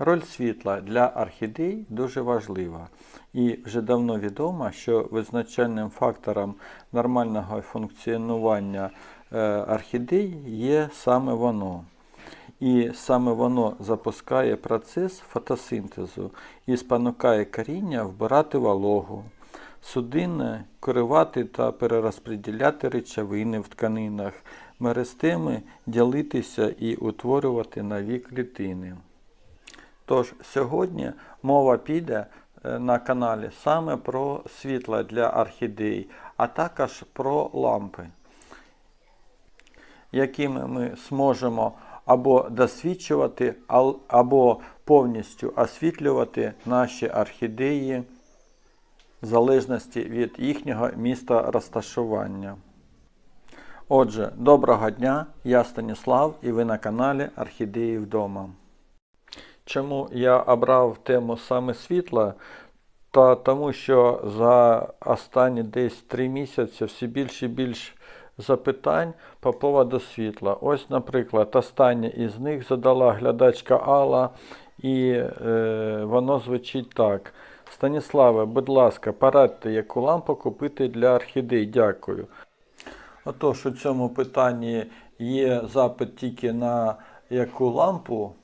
Роль світла для орхідей дуже важлива. І вже давно відомо, що визначальним фактором нормального функціонування е, орхідей є саме воно. І саме воно запускає процес фотосинтезу і спонукає коріння вбирати вологу, судинне керувати та перерозподіляти речовини в тканинах, мерестеми ділитися і утворювати нові клітини. Тож сьогодні мова піде е, на каналі саме про світло для орхідей, а також про лампи, якими ми зможемо або досвідчувати, або повністю освітлювати наші орхідеї в залежності від їхнього міста розташування. Отже, доброго дня, я Станіслав і ви на каналі Орхідеї вдома. Чому я обрав тему саме світла? Та тому, що за останні десь три місяці все більше і більше запитань по поводу світла. Ось, наприклад, останнє із них задала глядачка Алла, і е, воно звучить так. Станіславе, будь ласка, порадьте, яку лампу купити для орхідей. Дякую. Отож, у цьому питанні є запит тільки на яку лампу.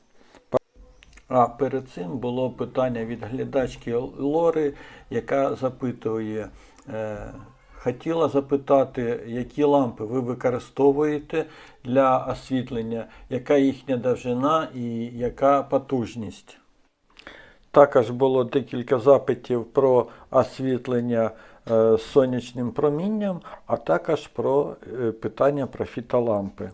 А перед цим було питання від глядачки Лори, яка запитує, е, хотіла запитати, які лампи ви використовуєте для освітлення, яка їхня довжина і яка потужність. Також було декілька запитів про освітлення е, сонячним промінням, а також про е, питання про фітолампи.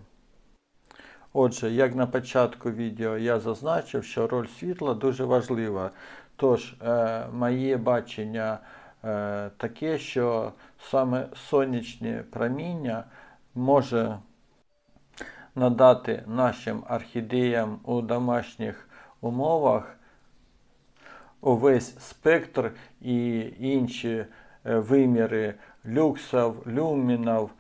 Отже, як на початку відео я зазначив, що роль світла дуже важлива. Тож, е, моє бачення е, таке, що саме сонячне проміння може надати нашим орхідеям у домашніх умовах увесь спектр і інші е, виміри люксів, люмінів,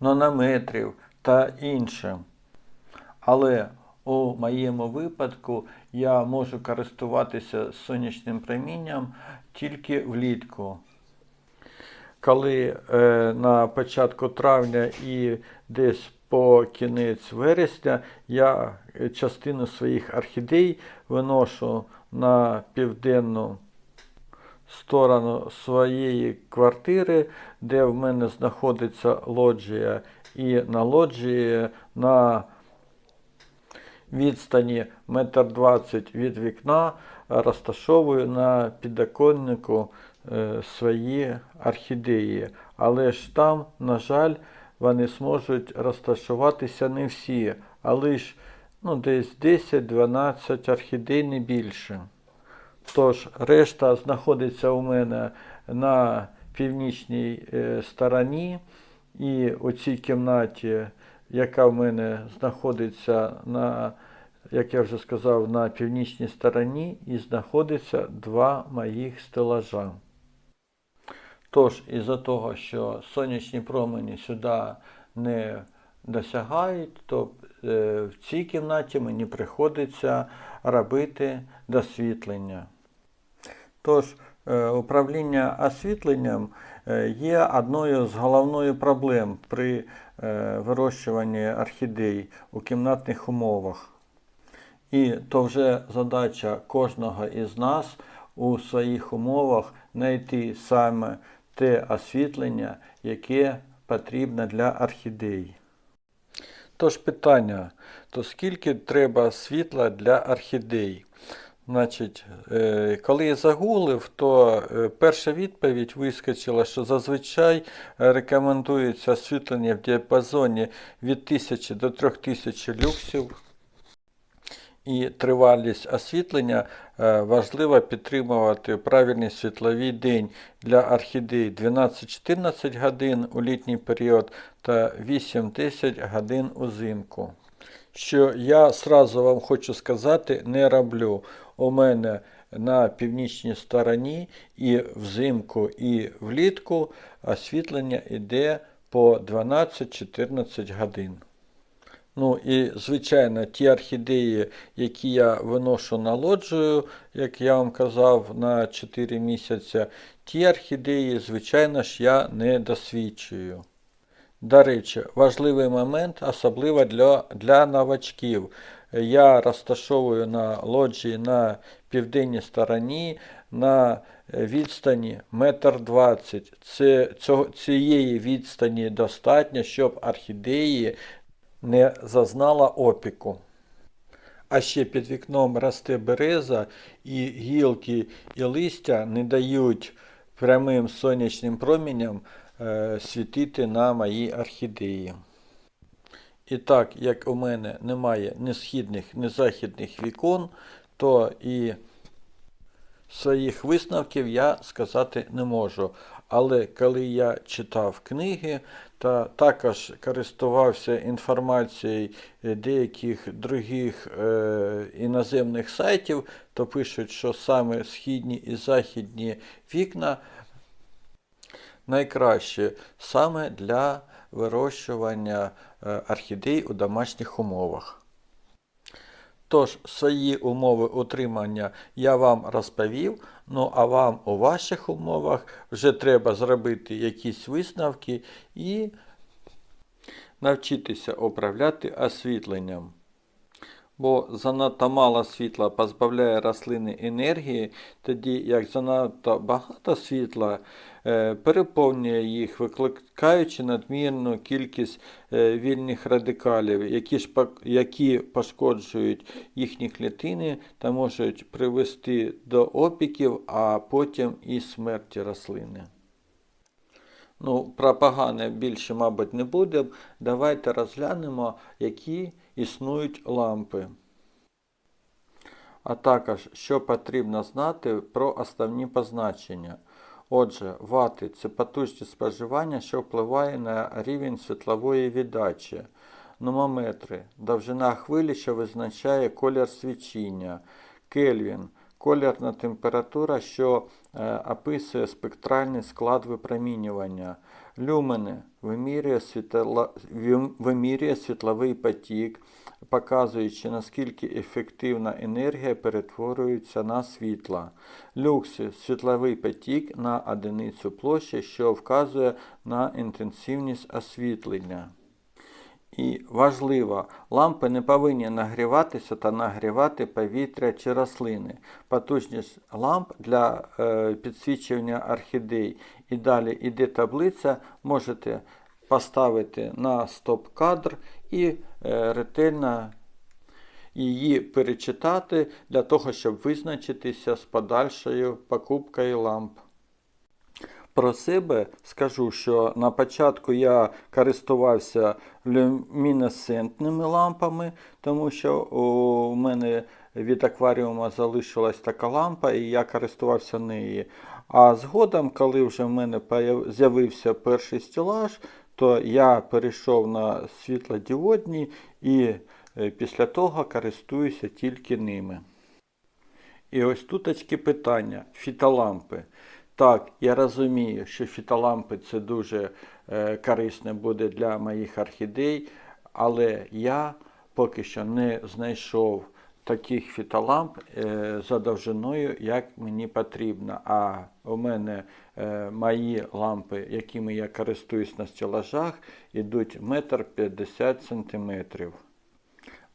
нанометрів та інше. Але у моєму випадку я можу користуватися сонячним промінням тільки влітку. Коли е, на початку травня і десь по кінець вересня я е, частину своїх орхідей виношу на південну сторону своєї квартири, де в мене знаходиться лоджія, і на лоджії на відстані 1,20 м від вікна розташовую на підоконнику е, свої орхідеї. Але ж там, на жаль, вони зможуть розташуватися не всі, а лише ну, десь 10-12 орхідей не більше. Тож решта знаходиться у мене на північній е, стороні, і у цій кімнаті, яка в мене знаходиться на, як я вже сказав, на північній стороні, і знаходиться два моїх стелажа. Тож, із-за того, що сонячні промені сюди не досягають, то е, в цій кімнаті мені приходиться робити досвітлення. Тож, е, управління освітленням є одною з головних проблем при е, вирощуванні орхідей у кімнатних умовах. І то вже задача кожного із нас у своїх умовах знайти саме те освітлення, яке потрібно для орхідей. Тож питання, то скільки треба світла для орхідей? Значить, е, коли я загуглив, то е, перша відповідь вискочила, що зазвичай е, рекомендується освітлення в діапазоні від 1000 до 3000 люксів. І тривалість освітлення важливо підтримувати правильний світловий день для орхідей 12-14 годин у літній період та 8-10 годин узимку. Що я сразу вам хочу сказати, не роблю. У мене на північній стороні і взимку, і влітку освітлення йде по 12-14 годин. Ну і, звичайно, ті орхідеї, які я виношу на лоджію, як я вам казав, на 4 місяці, ті орхідеї, звичайно ж, я не досвідчую. До речі, важливий момент, особливо для, для новачків. Я розташовую на лоджії на південній стороні на відстані 1,20 м. Це, цієї відстані достатньо, щоб орхідеї не зазнала опіку. А ще під вікном росте береза, і гілки і листя не дають прямим сонячним проміням е, світити на мої орхідеї. І так, як у мене немає ні східних, ні західних вікон, то і своїх висновків я сказати не можу. Але коли я читав книги та також користувався інформацією деяких других е, іноземних сайтів, то пишуть, що саме східні і західні вікна найкраще саме для вирощування е, орхідей у домашніх умовах. Тож, свої умови утримання я вам розповів, ну а вам у ваших умовах вже треба зробити якісь висновки і навчитися управляти освітленням. Бо занадто мало світла позбавляє рослини енергії, тоді як занадто багато світла е, переповнює їх, викликаючи надмірну кількість е, вільних радикалів, які, які пошкоджують їхні клітини та можуть привести до опіків, а потім і смерті рослини. Ну, про погане більше, мабуть, не буде. Давайте розглянемо, які існують лампи. А також, що потрібно знати про основні позначення. Отже, вати це потужність споживання, що впливає на рівень світлової віддачі. Номометри довжина хвилі, що визначає колір свічіння. Кельвін колірна температура, що е, описує спектральний склад випромінювання. Люмени вимірює світловий потік, показуючи наскільки ефективна енергія перетворюється на світло. Люкси світловий потік на одиницю площі, що вказує на інтенсивність освітлення. І важливо, лампи не повинні нагріватися та нагрівати повітря чи рослини. Потужність ламп для е, підсвічування орхідей. І далі іде таблиця, можете поставити на стоп-кадр і е, ретельно її перечитати для того, щоб визначитися з подальшою покупкою ламп. Про себе скажу, що на початку я користувався люмінесцентними лампами, тому що у мене від акваріума залишилась така лампа, і я користувався нею. А згодом, коли вже в мене з'явився перший стелаж, то я перейшов на світлодіодні і е, після того користуюся тільки ними. І ось туточки питання. Фітолампи. Так, я розумію, що фітолампи це дуже е, корисно буде для моїх орхідей, але я поки що не знайшов таких фітоламп е, за довжиною, як мені потрібно. А у мене мої лампи, якими я користуюсь на стелажах, ідуть 1,50 см.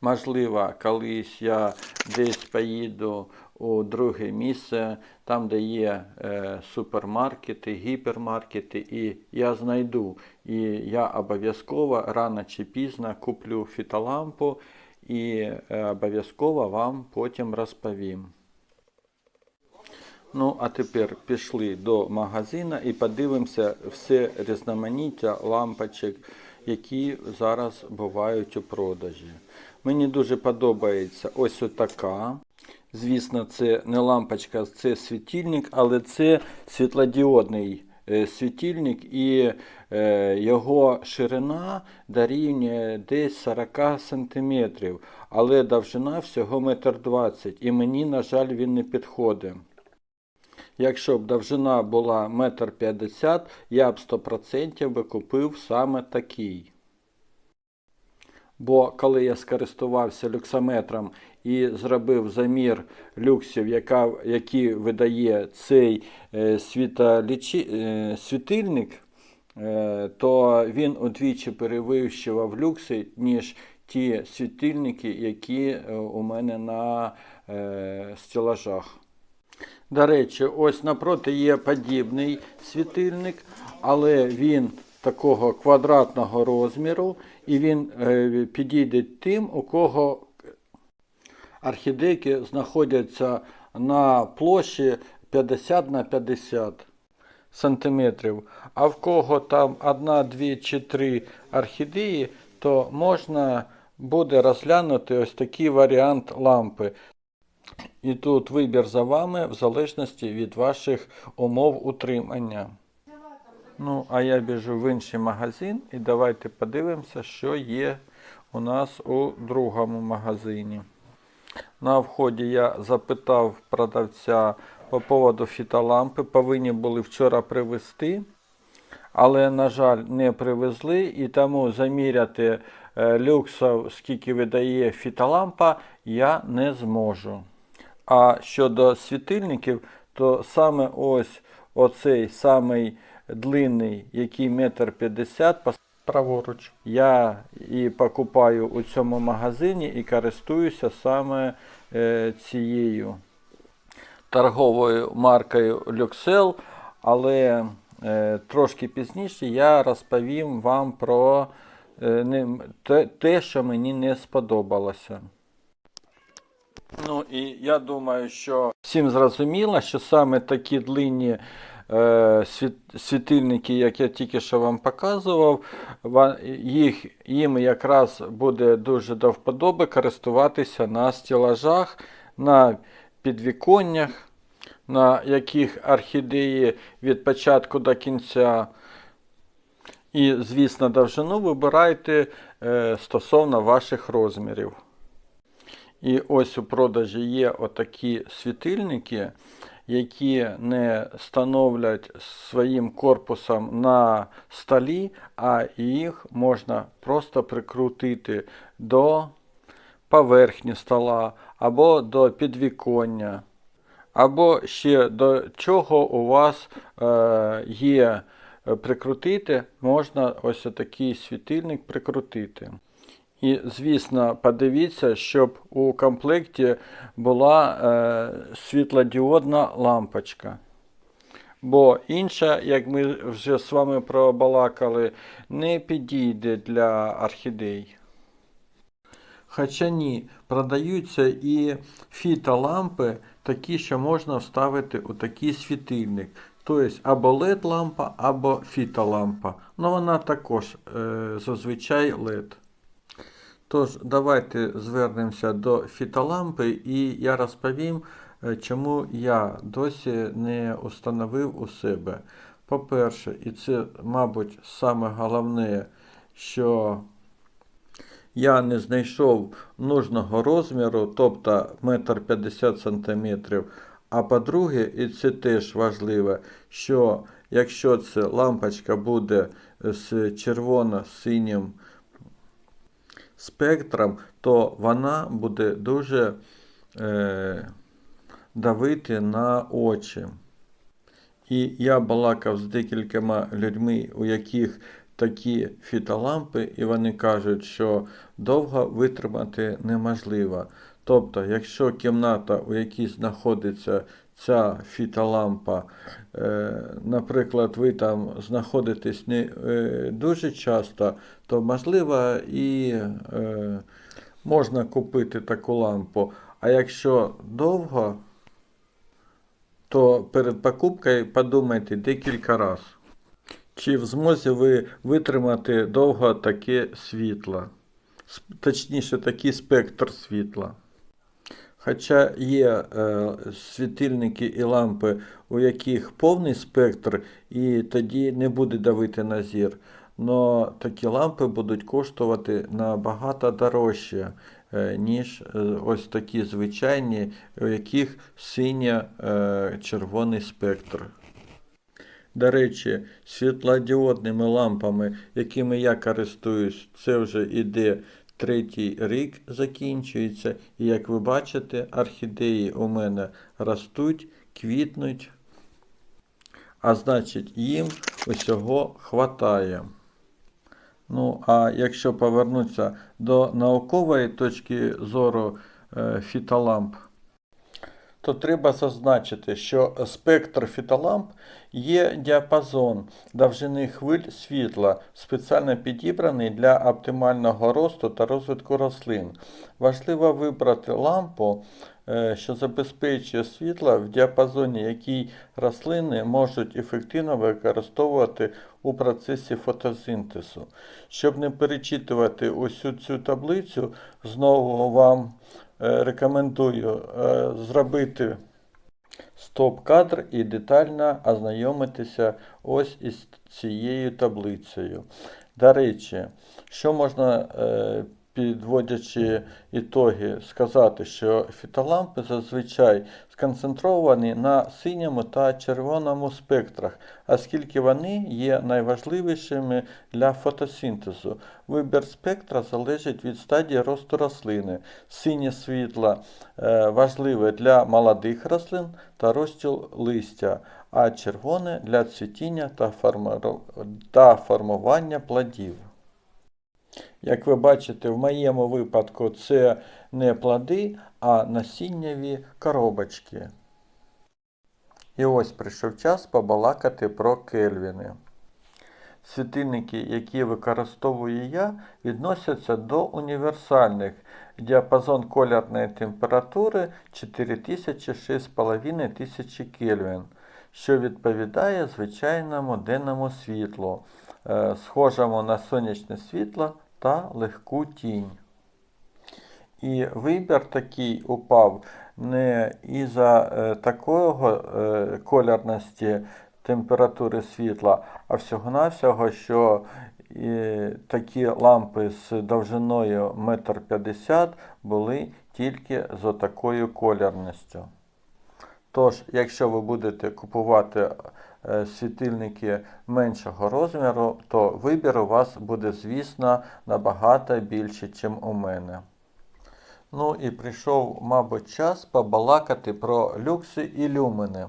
Можливо, колись я десь поїду у друге місце, там, де є е, супермаркети, гіпермаркети, і я знайду. І я обов'язково рано чи пізно куплю фітолампу і е, обов'язково вам потім розповім. Ну, а тепер пішли до магазину і подивимося все різноманіття лампочок, які зараз бувають у продажі. Мені дуже подобається ось така. Звісно, це не лампочка, це світильник, але це світлодіодний е, світильник і е, його ширина дорівнює десь 40 см, але довжина всього 1,20 м. І мені, на жаль, він не підходить. Якщо б довжина була 1,50 м, я б 100% би купив саме такий. Бо коли я скористувався люксометром і зробив замір люксів, яка, які видає цей е, світолічі, е, світильник, е, то він удвічі перевищував люкси, ніж ті світильники, які е, у мене на е, стелажах. До речі, ось напроти є подібний світильник, але він такого квадратного розміру, і він е, підійде тим, у кого орхідейки знаходяться на площі 50 на 50 сантиметрів. А в кого там одна, дві чи три орхідеї, то можна буде розглянути ось такий варіант лампи. І тут вибір за вами в залежності від ваших умов утримання. Ну, а я біжу в інший магазин і давайте подивимося, що є у нас у другому магазині. На вході я запитав продавця по поводу фітолампи. Повинні були вчора привезти, але, на жаль, не привезли, і тому заміряти е, люксов, скільки видає фітолампа, я не зможу. А щодо світильників, то саме ось оцей самий длинний, який метр п'ятдесят, праворуч, я і покупаю у цьому магазині і користуюся саме е, цією торговою маркою Luxel, але е, трошки пізніше я розповім вам про е, не, те, що мені не сподобалося. Ну і я думаю, що всім зрозуміло, що саме такі длинні е, світильники, як я тільки що вам показував, їх, їм якраз буде дуже до вподоби користуватися на стелажах, на підвіконнях, на яких орхідеї від початку до кінця. І, звісно, довжину вибирайте е, стосовно ваших розмірів. І ось у продажі є отакі світильники, які не становлять своїм корпусом на столі, а їх можна просто прикрутити до поверхні стола або до підвіконня. Або ще до чого у вас е, є прикрутити, можна ось такий світильник прикрутити. І, звісно, подивіться, щоб у комплекті була е, світлодіодна лампочка. Бо інша, як ми вже з вами пробалакали, не підійде для орхідей. Хоча ні, продаються і фітолампи, такі, що можна вставити у такий світильник. Тобто або LED лампа, або фітолампа. Ну вона також е, зазвичай LED. Тож, давайте звернемося до фітолампи, і я розповім, е, чому я досі не установив у себе. По-перше, і це, мабуть, саме головне, що я не знайшов нужного розміру, тобто 1,50 см. А по-друге, і це теж важливо, що якщо це лампочка буде з червоно-синім спектром, то вона буде дуже е, давити на очі. І я балакав з декількома людьми, у яких такі фітолампи, і вони кажуть, що довго витримати неможливо. Тобто, якщо кімната, у якій знаходиться ця фітолампа, е, наприклад, ви там знаходитесь не е, дуже часто, то можливо і е, можна купити таку лампу. А якщо довго, то перед покупкою подумайте декілька разів. Чи в змозі ви витримати довго таке світло? Точніше, такий спектр світла. Хоча є е, світильники і лампи, у яких повний спектр, і тоді не буде давити на зір. Но такі лампи будуть коштувати набагато дорожче, е, ніж е, ось такі звичайні, у яких синьо-червоний спектр. До речі, світлодіодними лампами, якими я користуюсь, це вже іде третій рік закінчується, і як ви бачите, орхідеї у мене ростуть, квітнуть, а значить їм усього хватає. Ну, а якщо повернутися до наукової точки зору е, фітоламп, то треба зазначити, що спектр фітоламп є діапазон довжини хвиль світла, спеціально підібраний для оптимального росту та розвитку рослин. Важливо вибрати лампу, е, що забезпечує світло в діапазоні, який рослини можуть ефективно використовувати у процесі фотосинтезу. Щоб не перечитувати усю цю таблицю, знову вам рекомендую е, зробити стоп-кадр і детально ознайомитися ось із цією таблицею. До речі, що можна, е, підводячи ітоги, сказати, що фітолампи зазвичай сконцентровані на синьому та червоному спектрах, оскільки вони є найважливішими для фотосинтезу. Вибір спектра залежить від стадії росту рослини. Синє світло е, важливе для молодих рослин та росту листя, а червоне для цвітіння та формування плодів. Як ви бачите, в моєму випадку це не плоди, а насіннєві коробочки. І ось прийшов час побалакати про кельвіни. Світильники, які використовую я, відносяться до універсальних. Діапазон кольорної температури 4000-6500 Кельвін, що відповідає звичайному денному світлу, е, схожому на сонячне світло та легку тінь. І вибір такий упав не із-за е, такого е, кольорності температури світла, а всього-навсього, що і такі лампи з довжиною 1,50 м були тільки з отакою кольорністю. Тож, якщо ви будете купувати е, світильники меншого розміру, то вибір у вас буде, звісно, набагато більше, ніж у мене. Ну і прийшов, мабуть, час побалакати про люкси і люмени.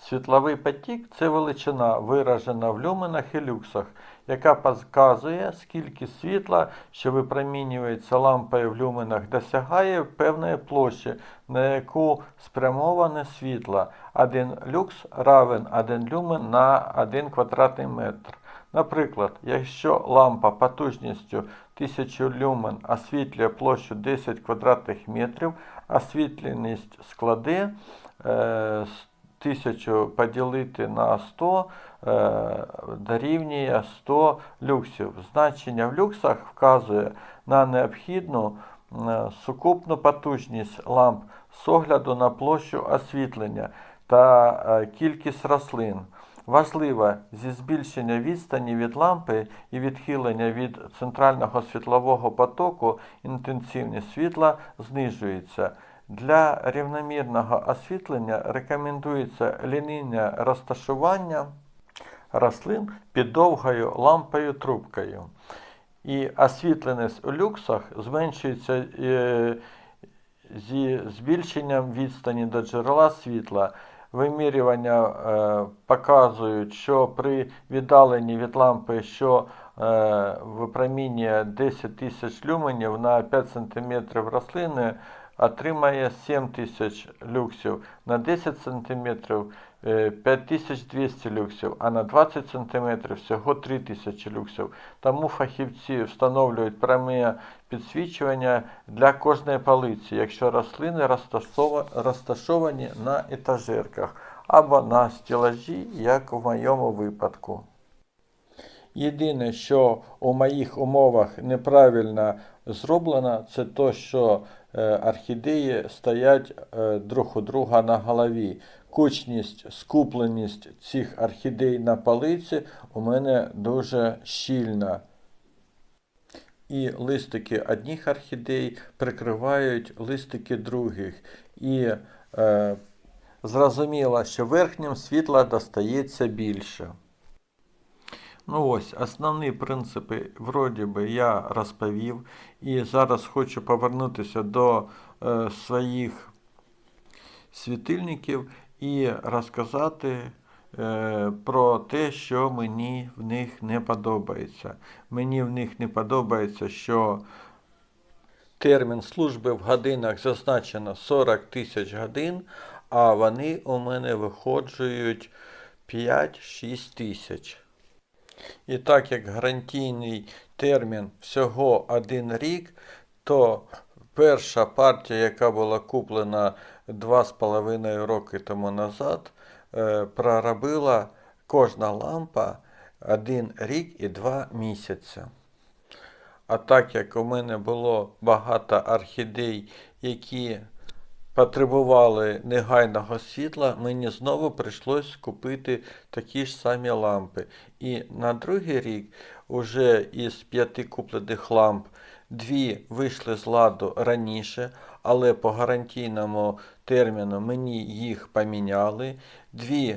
Світловий потік це величина, виражена в люменах і люксах, яка показує, скільки світла, що випромінюється лампою в люменах, досягає певної площі, на яку спрямоване світло. Один люкс равен 1 люмен на 1 квадратний метр. Наприклад, якщо лампа потужністю 1000 люмен освітлює площу 10 квадратних метрів, освітленість складе е, 1000 поділити на 100 е, дорівнює 100 люксів. Значення в люксах вказує на необхідну е, сукупну потужність ламп з огляду на площу освітлення та е, кількість рослин. Важливо, зі збільшення відстані від лампи і відхилення від центрального світлового потоку інтенсивність світла знижується. Для рівномірного освітлення рекомендується лінійне розташування рослин під довгою лампою трубкою. І освітленість у люксах зменшується е, зі збільшенням відстані до джерела світла. Вимірювання е, показують, що при віддаленні від лампи, що е, випромінює 10 тисяч люменів на 5 см рослини, отримає 7 тисяч люксів, на 10 см 5200 люксів, а на 20 см всього 3000 люксів. Тому фахівці встановлюють пряме підсвічування для кожної полиці, якщо рослини розташовані на етажерках або на стелажі, як в моєму випадку. Єдине, що у моїх умовах неправильно зроблено, це то, що орхідеї стоять е, друг у друга на голові. Кучність, скупленість цих орхідей на палиці у мене дуже щільна. І листики одних орхідей прикривають листики других. І е, зрозуміло, що верхнім світла достається більше. Ну ось, основні принципи, вроді би, я розповів. І зараз хочу повернутися до е, своїх світильників і розказати е, про те, що мені в них не подобається. Мені в них не подобається, що термін служби в годинах зазначено 40 тисяч годин, а вони у мене виходжують 5-6 тисяч. І так як гарантійний термін всього один рік, то перша партія, яка була куплена 2,5 роки тому назад, е, проробила кожна лампа один рік і два місяці. А так як у мене було багато орхідей, які потребували негайного світла, мені знову прийшлось купити такі ж самі лампи. І на другий рік уже із п'яти куплених ламп дві вийшли з ладу раніше, але по гарантійному терміну мені їх поміняли. Дві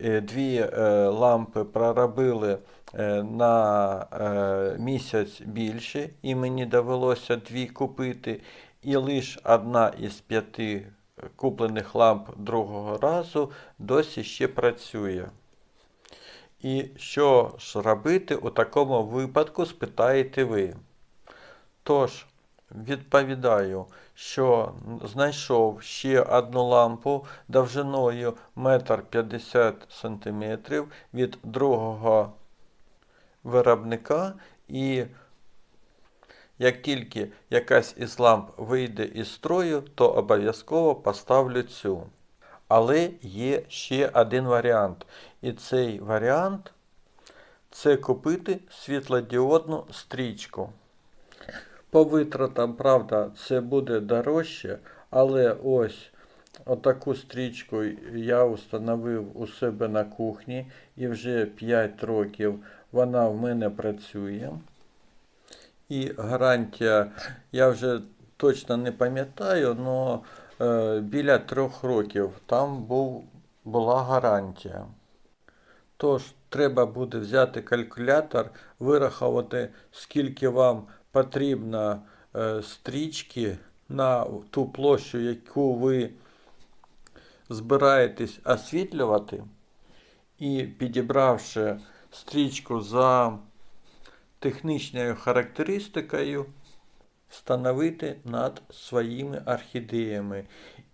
е, Дві е, лампи проробили е, на місяць більше, і мені довелося дві купити. І лише одна із п'яти куплених ламп другого разу досі ще працює. І що ж робити у такому випадку, спитаєте ви. Тож, відповідаю, що знайшов ще одну лампу довжиною 1,50 см від другого виробника і як тільки якась із ламп вийде із строю, то обов'язково поставлю цю. Але є ще один варіант. І цей варіант це купити світлодіодну стрічку. По витратам, правда, це буде дорожче, але ось отаку стрічку я встановив у себе на кухні і вже 5 років вона в мене працює. І гарантія, я вже точно не пам'ятаю, але біля трьох років там був, була гарантія. Тож, треба буде взяти калькулятор, вирахувати, скільки вам потрібно е, стрічки на ту площу, яку ви збираєтесь освітлювати, і підібравши стрічку за технічною характеристикою встановити над своїми орхідеями.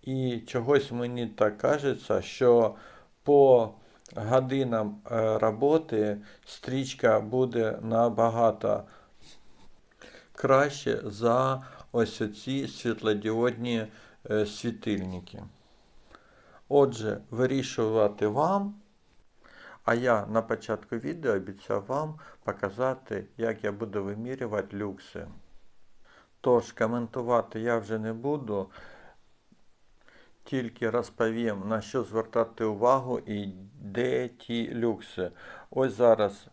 І чогось мені так кажеться, що по годинам е, роботи стрічка буде набагато краще за ось ці світлодіодні е, світильники. Отже, вирішувати вам. А я на початку відео обіцяв вам показати, як я буду вимірювати люкси. Тож, коментувати я вже не буду, тільки розповім, на що звертати увагу і де ті люкси. Ось зараз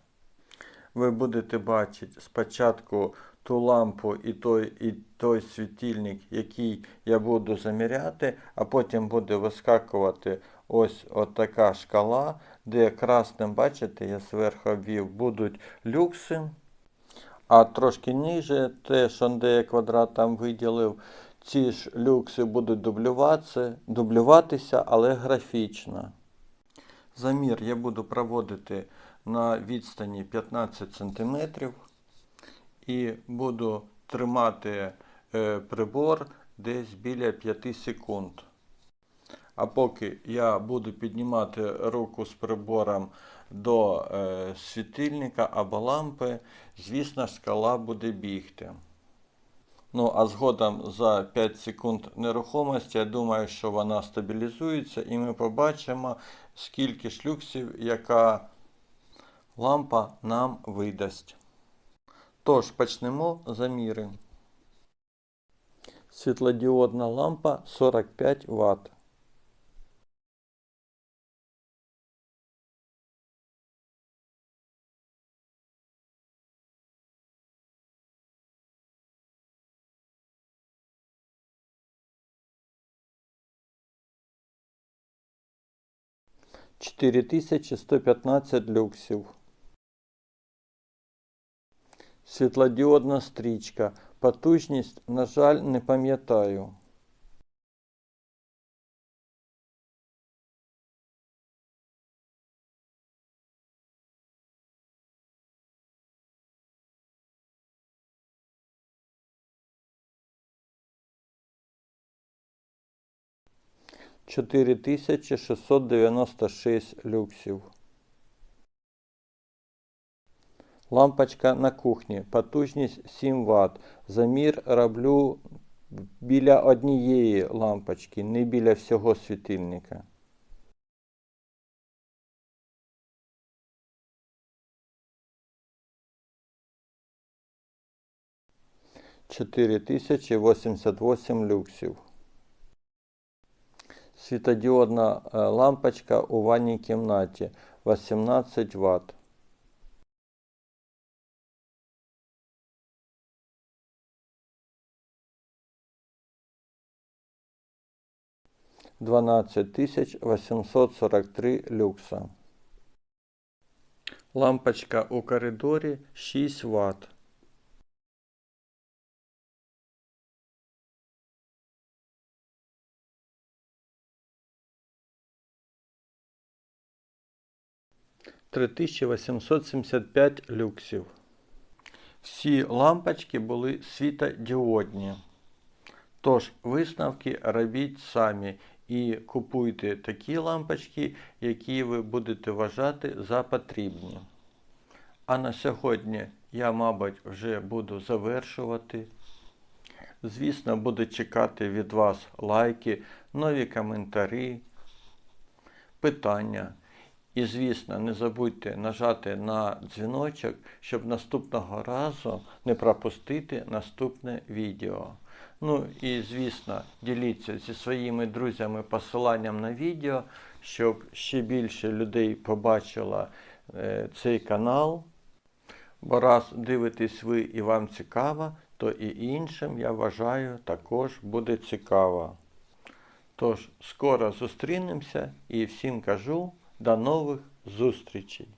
ви будете бачити спочатку ту лампу і той, і той світильник, який я буду заміряти, а потім буде вискакувати ось така шкала, де красним, бачите, я зверху ввів, будуть люкси. А трошки ніже, те, що де я квадрат там виділив, ці ж люкси будуть дублюватися, дублюватися, але графічно. Замір я буду проводити на відстані 15 см і буду тримати е, прибор десь біля 5 секунд. А поки я буду піднімати руку з прибором до е, світильника або лампи, звісно, шкала буде бігти. Ну, а згодом за 5 секунд нерухомості, я думаю, що вона стабілізується і ми побачимо, скільки шлюксів яка лампа нам видасть. Тож, почнемо заміри. Світлодіодна лампа 45 Вт. 4115 люксів. Світлодіодна стрічка. Потужність, на жаль, не пам'ятаю. Чотири тисячі шістсот дев'яносто шість люксів. Лампочка на кухні. Потужність 7 Вт. Замір роблю біля однієї лампочки, не біля всього світильника. Чотири тисячі вісімдесят вісім люксів. Світодіодна е, лампочка у ванній кімнаті 18 Вт. Дванадцять тисяч восемьсот сорок три люкса. Лампочка у коридорі 6 Вт. Три тисячі вісімсот сімдесят п'ять люксів. Всі лампочки були світодіодні. Тож висновки робіть самі і купуйте такі лампочки, які ви будете вважати за потрібні. А на сьогодні я, мабуть, вже буду завершувати. Звісно, буду чекати від вас лайки, нові коментарі, питання. І, звісно, не забудьте нажати на дзвіночок, щоб наступного разу не пропустити наступне відео. Ну і, звісно, діліться зі своїми друзями посиланням на відео, щоб ще більше людей побачило е, цей канал. Бо раз дивитесь ви і вам цікаво, то і іншим, я вважаю, також буде цікаво. Тож, скоро зустрінемося і всім кажу до нових зустрічей!